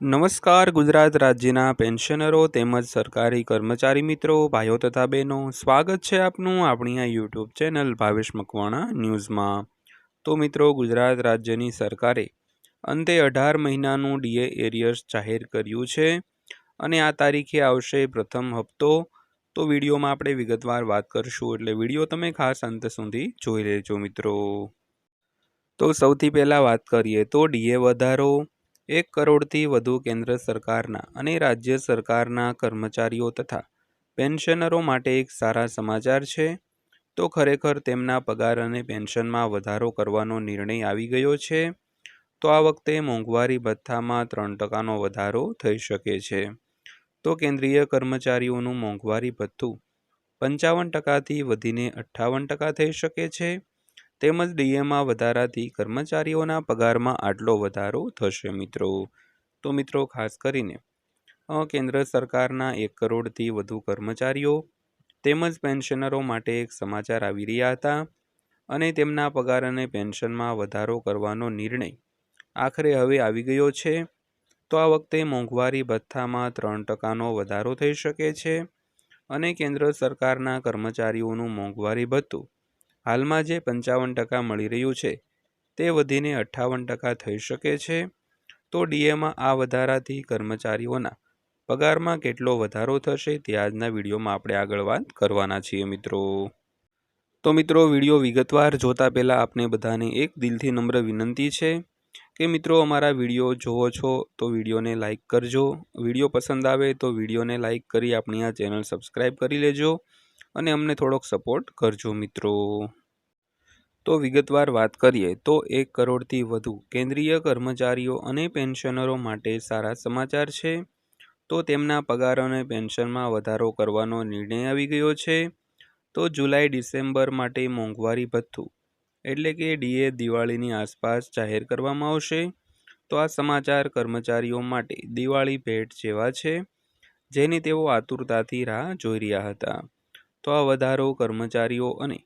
નમસ્કાર, ગુજરાત રાજ્યના પેન્શનરો તેમજ સરકારી કર્મચારી મિત્રો, ભાઈઓ તથા બહેનો, સ્વાગત છે આપનું આપણી આ યુટ્યુબ ચેનલ ભાવેશ મકવાણા ન્યૂઝમાં. તો મિત્રો, ગુજરાત રાજ્યની સરકારે અંતે અઢાર મહિનાનું ડીએ એરિયર્સ જાહેર કર્યું છે અને આ તારીખે આવશે પ્રથમ હપ્તો. તો વિડીયોમાં આપણે વિગતવાર વાત કરશું એટલે વીડિયો તમે ખાસ અંત સુધી જોઈ લેજો મિત્રો. તો સૌથી પહેલાં વાત કરીએ તો ડીએ વધારો. એક કરોડથી વધુ કેન્દ્ર સરકારના અને રાજ્ય સરકારના કર્મચારીઓ તથા પેન્શનરો માટે એક સારા સમાચાર છે. તો ખરેખર તેમના પગાર અને પેન્શનમાં વધારો કરવાનો નિર્ણય આવી ગયો છે. તો આ વખતે મોંઘવારી ભથ્થામાં ત્રણ ટકાનો વધારો થઈ શકે છે. તો કેન્દ્રીય કર્મચારીઓનું મોંઘવારી ભથ્થું પંચાવન ટકાથી વધીને અઠ્ઠાવન ટકા થઈ શકે છે. તેમજ ડીએમાં વધારાથી કર્મચારીઓના પગારમાં આટલો વધારો થશે મિત્રો. તો મિત્રો, ખાસ કરીને કેન્દ્ર સરકારના એક કરોડથી વધુ કર્મચારીઓ તેમજ પેન્શનરો માટે એક સમાચાર આવી રહ્યા હતા અને તેમના પગાર અને પેન્શનમાં વધારો કરવાનો નિર્ણય આખરે હવે આવી ગયો છે. તો આ વખતે મોંઘવારી ભથ્થામાં ત્રણ ટકાનો વધારો થઈ શકે છે અને કેન્દ્ર સરકારના કર્મચારીઓનું મોંઘવારી ભથ્થું હાલમાં જે પંચાવન ટકા મળી રહ્યું છે, તે વધીને અઠ્ઠાવન ટકા થઈ શકે છે. તો ડીએમાં આ વધારાથી કર્મચારીઓના પગારમાં કેટલો વધારો થશે તે આજના વિડીયોમાં આપણે આગળ વાત કરવાના છીએ મિત્રો. તો મિત્રો, વીડિયો વિગતવાર જોતા પહેલાં આપને બધાને એક દિલથી નમ્ર વિનંતી છે કે મિત્રો, અમારા વીડિયો જોવો છો તો વિડીયોને લાઇક કરજો. વીડિયો પસંદ આવે તો વિડીયોને લાઇક કરી આપણી આ ચેનલ સબસ્ક્રાઈબ કરી લેજો અને અમને થોડોક સપોર્ટ કરજો મિત્રો. તો વિગતવાર વાત કરીએ તો એક કરોડથી વધુ કેન્દ્રીય કર્મચારીઓ અને પેન્શનરો માટે સારા સમાચાર છે. તો તેમના પગાર અને પેન્શનમાં વધારો કરવાનો નિર્ણય આવી ગયો છે. તો જુલાઈ, ડિસેમ્બર માટે મોંઘવારી ભથ્થું એટલે કે ડીએ દિવાળીની આસપાસ જાહેર કરવામાં આવશે. તો આ સમાચાર કર્મચારીઓ માટે દિવાળી ભેટ જેવા છે, જેની તેઓ આતુરતાથી રાહ જોઈ રહ્યા હતા. તો આ વધારો કર્મચારીઓ અને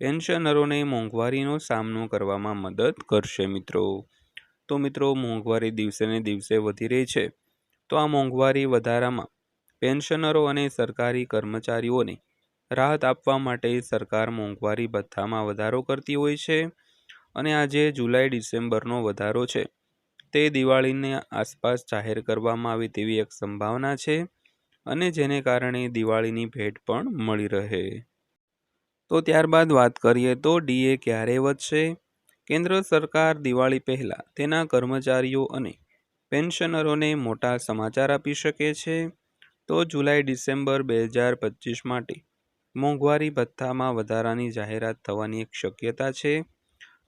પેન્શનરોને મોંઘવારીનો સામનો કરવામાં મદદ કરશે મિત્રો. તો મિત્રો, મોંઘવારી દિવસે ને દિવસે વધી રહી છે. તો આ મોંઘવારી વધારામાં પેન્શનરો અને સરકારી કર્મચારીઓને રાહત આપવા માટે સરકાર મોંઘવારી ભથ્થામાં વધારો કરતી હોય છે. અને આજે જુલાઈ, ડિસેમ્બરનો વધારો છે. તે દિવાળીને આસપાસ જાહેર કરવામાં આવે તેવી એક સંભાવના છે અને જેને કારણે દિવાળીની ભેટ પણ મળી રહે. તો ત્યારબાદ વાત કરીએ તો ડીએ ક્યારે વધશે? કેન્દ્ર સરકાર દિવાળી પહેલાં તેના કર્મચારીઓ અને પેન્શનરોને મોટા સમાચાર આપી શકે છે? તો જુલાઈ, ડિસેમ્બર બે હજાર પચીસ માટે મોંઘવારી ભથ્થામાં વધારાની જાહેરાત થવાની એક શક્યતા છે.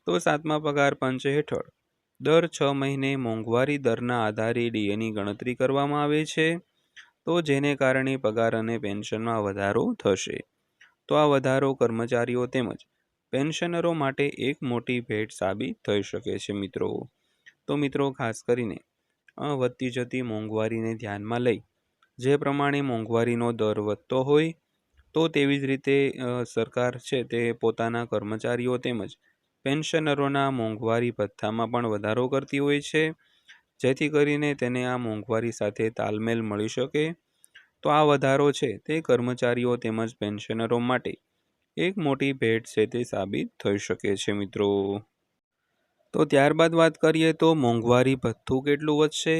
તો સાતમા પગાર પંચ હેઠળ દર છ મહિને મોંઘવારી દરના આધારે ડીએની ગણતરી કરવામાં આવે છે. તો જેને કારણે પગાર અને પેન્શનમાં વધારો થશે. તો આ વધારો કર્મચારીઓ તેમજ પેન્શનરો માટે એક મોટી ભેટ સાબિત થઈ શકે છે મિત્રો. તો મિત્રો, ખાસ કરીને વધતી જતી મોંઘવારીને ધ્યાનમાં લઈ, જે પ્રમાણે મોંઘવારીનો દર વધતો હોય, તો તેવી જ રીતે સરકાર છે તે પોતાના કર્મચારીઓ તેમજ પેન્શનરોના મોંઘવારી ભથ્થામાં પણ વધારો કરતી હોય છે. જેથી કરીને તેને આ મોંઘવારી સાથે તાલમેલ મળી શકે. તો આ વધારો છે તે કર્મચારીઓ તેમજ પેન્શનરો માટે એક મોટી ભેટ છે તે સાબિત થઈ શકે છે, મિત્રો. તો ત્યારબાદ વાત કરીએ તો મોંઘવારી ભથ્થું કેટલું વધશે?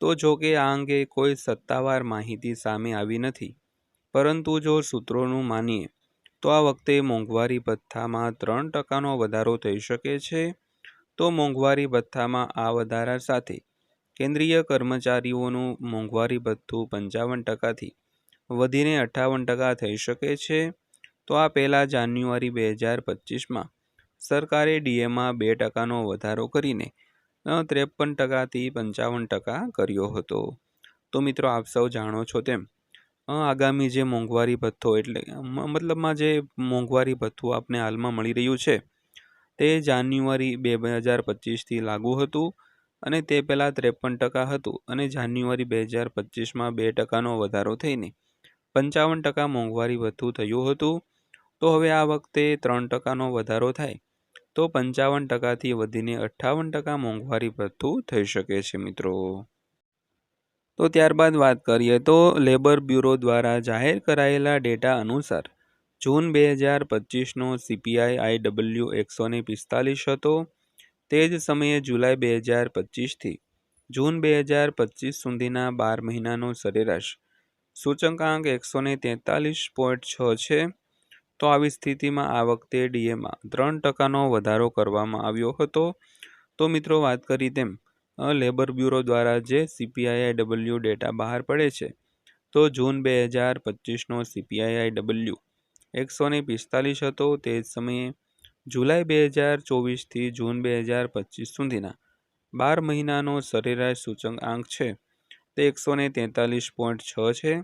તો જો કે આ અંગે કોઈ સત્તાવાર માહિતી સામે આવી નથી. પરંતુ જો સૂત્રોનું માનીએ, તો આ વખતે મોંઘવારી ભથ્થામાં ત્રણ ટકાનો વધારો થઈ શકે છે. તો મોંઘવારી ભથ્થામાં આ વધારા સાથે કેન્દ્રીય કર્મચારીઓનું મોંઘવારી ભથ્થું પંચાવન ટકાથી વધીને અઠ્ઠાવન ટકા થઈ શકે છે. તો આ પહેલાં જાન્યુઆરી બે હજાર પચીસમાં સરકારે ડીએમાં બે ટકાનો વધારો કરીને ત્રેપન ટકાથી પંચાવન ટકા કર્યો હતો. તો મિત્રો આપ સૌ જાણો છો તેમ આગામી જે મોંઘવારી ભથ્થો એટલે મતલબમાં જે મોંઘવારી ભથ્થું આપને હાલમાં મળી રહ્યું છે, તે જાન્યુઆરી બે હજાર પચીસથી લાગુ હતું. અને તે પહેલાં ત્રેપન ટકા હતું અને જાન્યુઆરી બે હજાર પચીસમાં બે ટકાનો વધારો થઈને પંચાવન ટકા મોંઘવારી વધુ થયું હતું. તો હવે આ વખતે ત્રણ ટકાનો વધારો થાય તો પંચાવન ટકાથી વધીને અઠ્ઠાવન ટકા મોંઘવારી વધુ થઈ શકે છે મિત્રો. તો ત્યારબાદ વાત કરીએ તો લેબર બ્યુરો દ્વારા જાહેર કરાયેલા ડેટા અનુસાર જૂન બે હજાર પચીસનો સીપીઆઈ આઈડબલ્યુ એકસો ને પિસ્તાલીસ હતો. તે જ સમયે જુલાઈ બે હજાર પચીસથી જૂન બે હજાર પચીસ સુધીના બાર મહિનાનો સરેરાશ. સૂચકાંક એકસો ને તેતાલીસ પોઈન્ટ છ છે. તો આવી સ્થિતિમાં આ વખતે ડીએમાં ત્રણ ટકાનો વધારો કરવામાં આવ્યો હતો. તો મિત્રો વાત કરી તેમ લેબર બ્યુરો દ્વારા જે સીપીઆઈઆઈ ડબલ્યુ ડેટા બહાર પડે છે, તો જૂન બે હજાર પચીસનો સીપીઆઈઆઈડબલ્યુ એકસો ને પિસ્તાલીસ હતો. તે જ સમયે જુલાઈ બે હજાર ચોવીસથી જૂન બે હજાર પચીસ સુધીના બાર મહિનાનો સરેરાશ સૂચકાંક છે. તે એકસો ને તેતાલીસ પોઈન્ટ છ છે.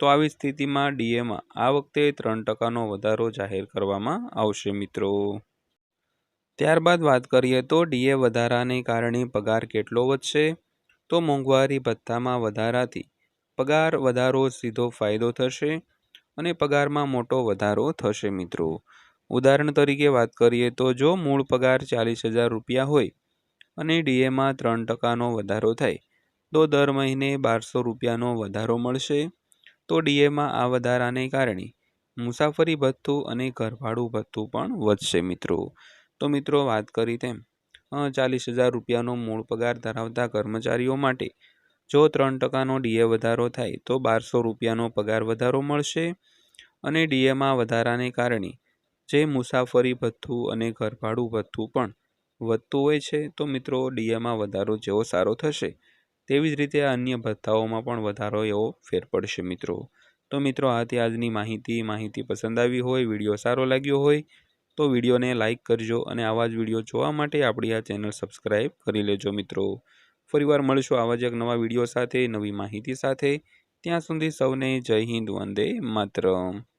તો આવી સ્થિતિમાં ડીએમાં આ વખતે ત્રણ ટકાનો વધારો જાહેર કરવામાં આવશે મિત્રો. ત્યારબાદ વાત કરીએ તો ડીએ વધારાને કારણે પગાર કેટલો વધશે? તો મોંઘવારી ભથ્થામાં વધારાથી પગાર વધારો સીધો ફાયદો થશે અને પગારમાં મોટો વધારો થશે મિત્રો. ઉદાહરણ તરીકે વાત કરીએ તો જો મૂળ પગાર ચાલીસ હજાર રૂપિયા હોય અને ડીએમાં ત્રણ ટકાનો વધારો થાય, તો દર મહિને બારસો રૂપિયાનો વધારો મળશે. તો ડીએમાં આ વધારાને કારણે મુસાફરી ભથ્થું અને ઘરભાડું ભથ્થું પણ વધશે મિત્રો. તો મિત્રો વાત કરી તેમ ચાલીસ હજાર રૂપિયાનો મૂળ પગાર ધરાવતા કર્મચારીઓ માટે જો ત્રણ ટકાનો ડીએ વધારો થાય, તો બારસો રૂપિયાનો પગાર વધારો મળશે અને ડીએમાં વધારાને કારણે જે મુસાફરી ભથ્થું અને ઘરભાડું ભથ્થું પણ વધતું હોય છે, તો મિત્રો ડીએમાં વધારો જેવો સારો થશે. તેવી જ રીતે અન્ય ભથ્થાઓમાં પણ વધારો એવો ફેર પડશે મિત્રો. તો મિત્રો, આથી આજની માહિતી માહિતી પસંદ આવી હોય, વીડિયો સારો લાગ્યો હોય, તો વિડીયોને લાઇક કરજો અને આવા જ વીડિયો જોવા માટે આપણી આ ચેનલ સબસ્ક્રાઈબ કરી લેજો મિત્રો. ફરીવાર મળશો આવા જ એક નવા વીડિયો સાથે, નવી માહિતી સાથે. ત્યાં સુધી સૌને જય હિન્દ, વંદે માતરમ.